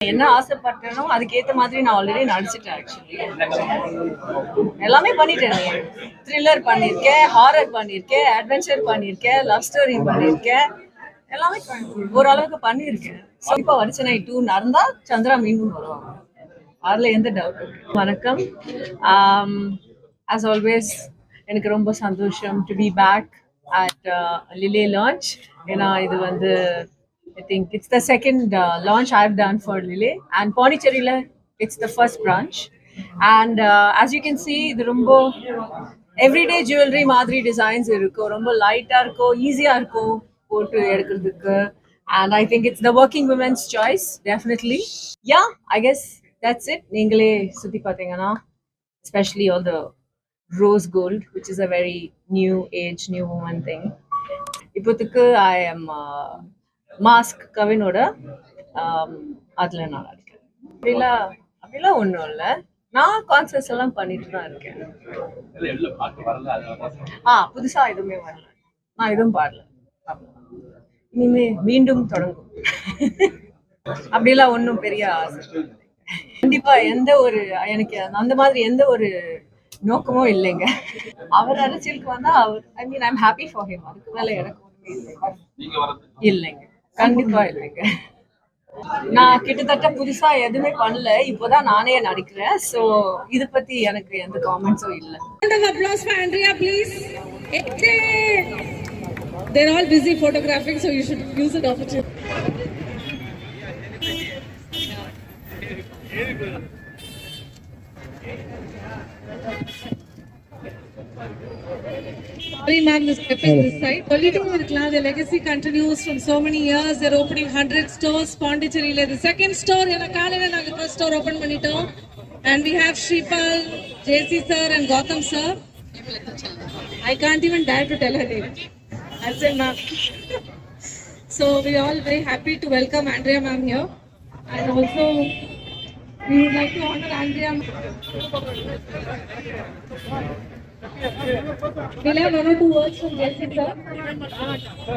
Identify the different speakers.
Speaker 1: என்ன ஆசைப்பட்டேனோ அதுக்கேத்த மாதிரி நான் ஆல்ரெடி நடிச்சிட்டேன் ஆக்சுவலி எல்லாமே பண்ணிட்டேன். த்ரில்லர் பண்ணியிருக்கேன் ஹாரர் பண்ணியிருக்கேன் அட்வென்ச்சர் பண்ணியிருக்கேன் லவ் ஸ்டோரி பண்ணியிருக்கேன். எல்லாமே ஓரளவுக்கு பண்ணியிருக்கேன். ஸோ இப்போ வரிசனை டூ நடந்தா சந்திரா மீண்டும் வருவாங்க அதில் எந்த டவுட் வணக்கம். Um, ஆஸ் ஆல்வேஸ் எனக்கு ரொம்ப சந்தோஷம் to be back at Lile launch ஏன்னா இது வந்து I think it's the second launch I have done for Lile and பாண்டிச்சேரியில் it's the first branch and as you can see இது ரொம்ப எவ்ரிடே ஜுவல்லரி மாதிரி டிசைன்ஸ் இருக்கும் ரொம்ப லைட்டாக இருக்கும் ஈஸியாக இருக்கும் போட்டு எடுக்கிறதுக்கு. And I think it's the working women's choice definitely yeah I guess that's it நீங்களே சுற்றி பார்த்தீங்கன்னா especially all the rose gold, which is a very new age, new woman thing. இப்போத்துக்கு ஐ எம் மாஸ்க் கவினோட அதுல நான் இருக்கேன். அப்படிலாம் அப்படிலாம் ஒன்றும் இல்லை. நான் கான்சர்ட்ஸ் எல்லாம் பண்ணிட்டு தான் இருக்கேன். ஆ புதுசா எதுவுமே வரல. நான் எதுவும் பாடல. இனிமே மீண்டும் தொடங்கும். அப்படிலாம் ஒன்றும் பெரிய ஆசை கண்டிப்பா எந்த ஒரு எனக்கு அந்த மாதிரி எந்த ஒரு நோக்கமும் இல்லைங்க. அவர் அரசியலுக்கு வந்தா அவர் I mean I'm happy for him அதுக்கு மேல எனக்கு ஒண்ணுமே இல்லைங்க. இல்லைங்க. கண்டிப்பா இல்லைங்க நான் கிட்டத்தட்ட புதுசா எதுவுமே பண்ணல இப்போதான் நானே நடிக்கிறேன் சோ இத பத்தி எனக்கு எந்த காமெண்ட்ஸும் இல்லை
Speaker 2: Andrea, please. Yay! They're all busy photographing, so you should use the opportunity. Sorry, ma'am, this step is this side. Only to Irkla, the legacy continues from so many years. They're opening 100 stores. Pondicherry, the second store, in a Kalina, naga first store open பண்ணிட்டோம். And we have Shripal, JC sir, and Gautam sir. I can't even dare to tell her name. I'll say ma'am. so we're all very happy to welcome Andrea ma'am here. And also, we would like to honor Andrea. We'll have one or two words from JC sir.